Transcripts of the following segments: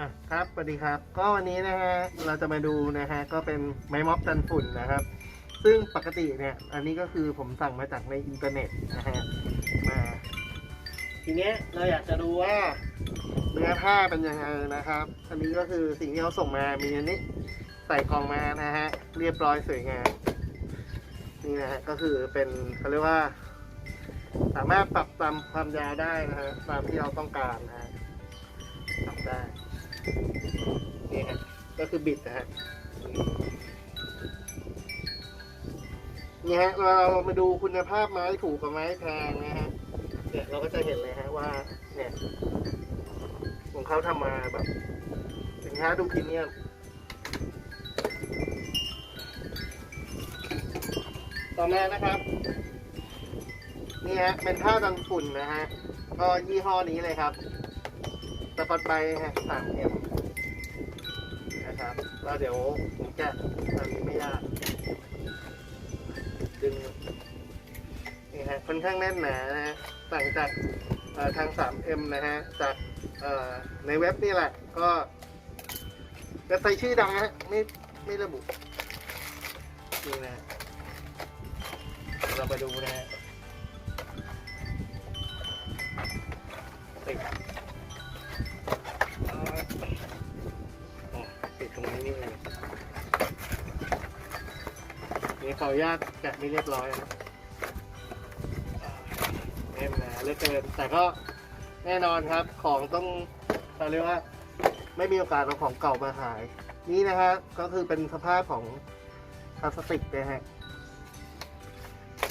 อะครับสวัสดีครับ ก็วันนี้นะฮะเราจะมาดูนะฮะก็เป็นไม้ม็อบกันฝุ่นนะครับ ซึ่งปกติเนี่ย อันนี้ก็คือผมสั่งมาจากในอินเทอร์เน็ตนะฮะมาทีเนี้ยเราอยากจะดูว่าเนื้อผ้าเป็นยังไงนะครับ อันนี้ก็คือสิ่งที่เขาส่งมามีอันนี้ใส่กล่องมานะฮะเรียบร้อยสวยงามนี่นะฮะก็คือเป็นเขาเรียกว่า สามารถปรับตามความยาวได้นะฮะตามที่เราต้องการนะฮะ นี่ฮะก็คือบิดนะฮะนี่ฮะเราเรามาดูคุณภาพไม้ถูกกับไม้แพงนะฮะเนี่ยเราก็จะเห็นเลยฮะว่า เนี่ยของเขาทำมาแบบสินค้าดูพรีเมียมต่อมานะครับนี่ฮะเป็นผ้ากันฝุ่นนะฮะก็ยี่ห้อนี้เลยครับสปอตไบฮะสามเอ็ม แล้วเดี๋ยวผมจะตอนนี้ไม่ยาก ดึง นี่ฮะค่อนข้างแน่นหนานะฮะต่างจากทาง 3M นะฮะ จากในเว็บนี่แหละ ก็เว็บไซต์ชื่อดังฮะ ไม่ไม่ระบุ นี่นะฮะเราไปดูนะฮะติด นี่ขออนุญาตแกะไม่เรียบร้อยนะเอ็มนะเลือเกินแต่ก็แน่นอนครับของต้องเราเรียกว่า ไม่มีโอกาสเอาของเก่ามาขาย นี่นะฮะก็คือเป็นสภาพของพลาสติกนะฮะ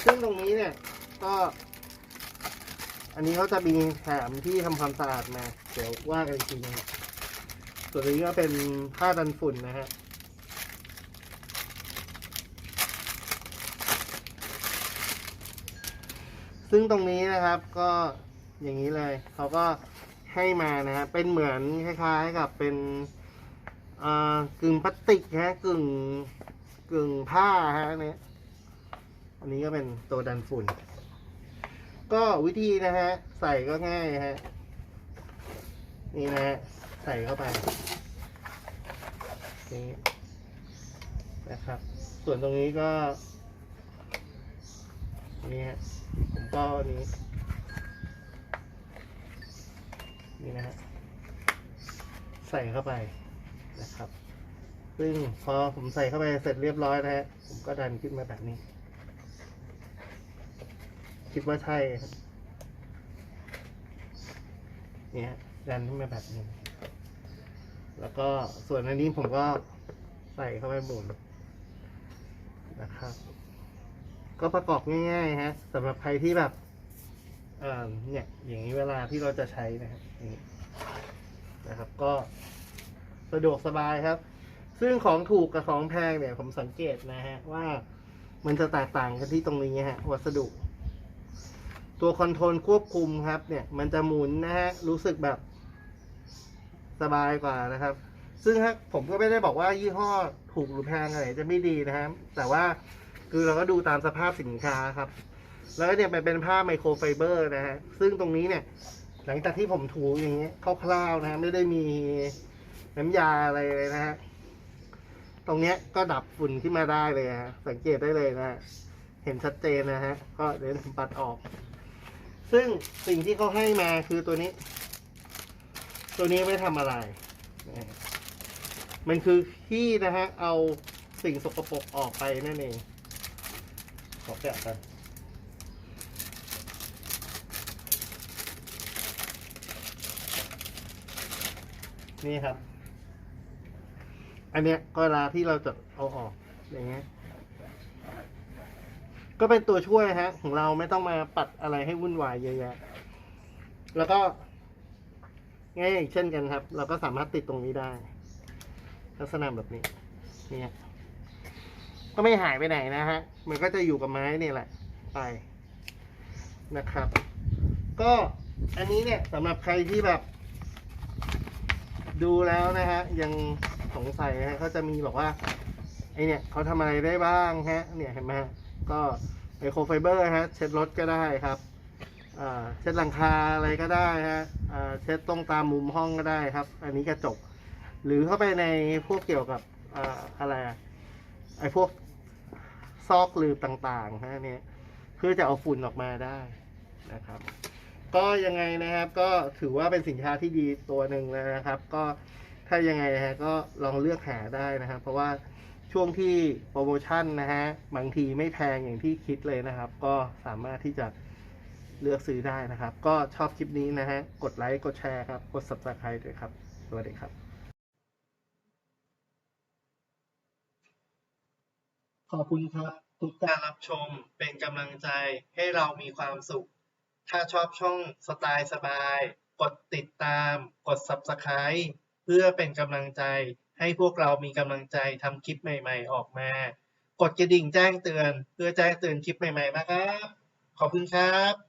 ซึ่งตรงนี้เนี่ยก็ อันนี้เขาจะมีแถมที่ทำความสะอาดมา เดี๋ยวว่ากันอีกทีนึงส่วนนี้ก็เป็นผ้าดันฝุ่นนะฮะ ซึ่งตรงนี้นะครับก็อย่างนี้เลยเขาก็ให้มานะฮะเป็นเหมือนคล้ายๆกับเป็นกึ่งพลาสติกฮะกึ่งกึ่งผ้าฮะอันนี้อันนี้ก็เป็นตัวดันฝุ่น ก็วิธีนะฮะใส่ก็ง่ายฮะนี่นะฮะใส่เข้าไปนี่นะครับ ส่วนตรงนี้ก็นี่ฮะ ก็อันนี้นี่นะฮะใส่เข้าไปนะครับ ซึ่งพอผมใส่เข้าไปเสร็จเรียบร้อยนะฮะผมก็ดันขึ้นมาแบบนี้ คิดว่าใช่เนี่ยดันขึ้นมาแบบนี้ แล้วก็ส่วนอันนี้ผมก็ใส่เข้าไปหมุนนะครับ ก็ประกอบง่ายๆฮะสำหรับใครที่แบบเอ่อเนี่ยอย่างนี้เวลาที่เราจะใช้นะครับอย่างนี้นะครับ ก็สะดวกสบายครับ ซึ่งของถูกกับของแพงเนี่ยผมสังเกตนะฮะว่ามันจะแตกต่างกันที่ตรงนี้ฮะวัสดุ ตัวคอนโทรลควบคุมครับ เนี่ย มันจะหมุนนะฮะรู้สึกแบบสบายกว่านะครับ ซึ่งฮะผมก็ไม่ได้บอกว่ายี่ห้อถูกหรือแพงอะไรจะไม่ดีนะครับแต่ว่า คือเราก็ดูตามสภาพสินค้าครับ แล้วเนี่ยมันเป็นผ้าไมโครไฟเบอร์นะฮะซึ่งตรงนี้เนี่ย หลังจากที่ผมถูอย่างเงี้ยคร่าวๆนะฮะไม่ได้มีน้ำยาอะไรเลยนะฮะตรงเนี้ยก็ดับฝุ่นขึ้นมาได้เลยฮะสังเกตได้เลยนะฮะเห็นชัดเจนนะฮะก็เดี๋ยวผมปัดออก ซึ่งสิ่งที่เขาให้มาคือตัวนี้ ตัวนี้ไม่ทำอะไร มันคือที่นะฮะเอาสิ่งสกปรกออกไปนั่นเอง ขอแกกันนี่ครับ อันเนี้ยก็เวลาที่เราจะเอาออกอย่างเงี้ย ก็เป็นตัวช่วยฮะ ของเราไม่ต้องมาปัดอะไรให้วุ่นวายเยอะแยะ แล้วก็ง่ายอีกเช่นกันครับ เราก็สามารถติดตรงนี้ได้ ลักษณะแบบนี้ เนี่ย ก็ไม่หายไปไหนนะฮะ มันก็จะอยู่กับไม้นี่แหละ ไปนะครับ ก็อันนี้เนี่ยสำหรับใครที่แบบ ดูแล้วนะฮะ ยังสงสัยนะฮะเขาจะมีบอกว่าไอเนี่ยเขาทำอะไรได้บ้างฮะ เนี่ยเห็นไหมฮะก็ไมโครไฟเบอร์ฮะ เช็ดรถก็ได้ครับเช็ดหลังคาอะไรก็ได้ฮะเช็ดตรงตามมุมห้องก็ได้ครับ อันนี้กระจก หรือเข้าไปในพวกเกี่ยวกับออะไรไอพวก ซอกลืบต่างๆฮะเนี่ยเพื่อจะเอาฝุ่นออกมาได้นะครับ ก็ยังไงนะครับก็ถือว่าเป็นสินค้าที่ดีตัวหนึ่งเลยนะครับ ก็ถ้ายังไงฮะก็ลองเลือกหาได้นะครับ เพราะว่าช่วงที่โปรโมชั่นนะฮะบางทีไม่แพงอย่างที่คิดเลยนะครับ ก็สามารถที่จะเลือกซื้อได้นะครับ ก็ชอบคลิปนี้นะฮะกดไลค์กดแชร์ครับ กด subscribe ด้วยครับ สวัสดีครับ ขอบคุณครับ ทุกการรับชมเป็นกำลังใจให้เรามีความสุข ถ้าชอบช่องสไตล์สบาย กดติดตาม กด Subscribe เพื่อเป็นกำลังใจให้พวกเรามีกำลังใจทำคลิปใหม่ ๆ ออกมา กดกระดิ่งแจ้งเตือน เพื่อแจ้งเตือนคลิปใหม่ๆนะครับ ขอบคุณครับ